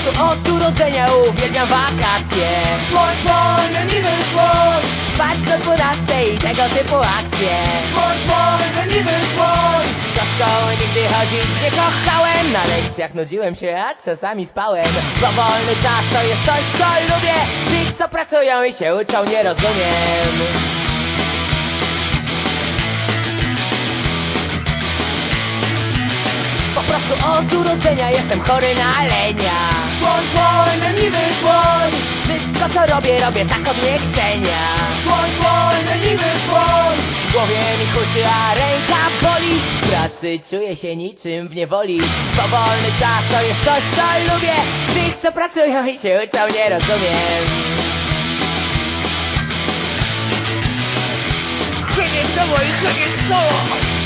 od urodzenia uwielbiam wakacje. Słoń, słoń, leniwy słoń Spać do dwunastej, tego typu akcje. Słoń, słoń, leniwy słoń Do szkoły nigdy chodzić nie kochałem Na lekcjach nudziłem się, a czasami spałem. Bo wolny czas to jest coś, co lubię. Tych, co pracują i się uczą, nie rozumiem prostu od urodzenia jestem chory na lenia. Słoń, słoń, leniwy słoń. Wszystko co robię, robię tak od niechcenia. Słoń, słoń, leniwy słoń. W głowie mi huczy, a ręka boli. W pracy czuję się niczym w niewoli. Powolny czas to jest coś, co lubię. Tych, co pracują i się uczą, nie rozumiem. Chybieg do moich chybieg solo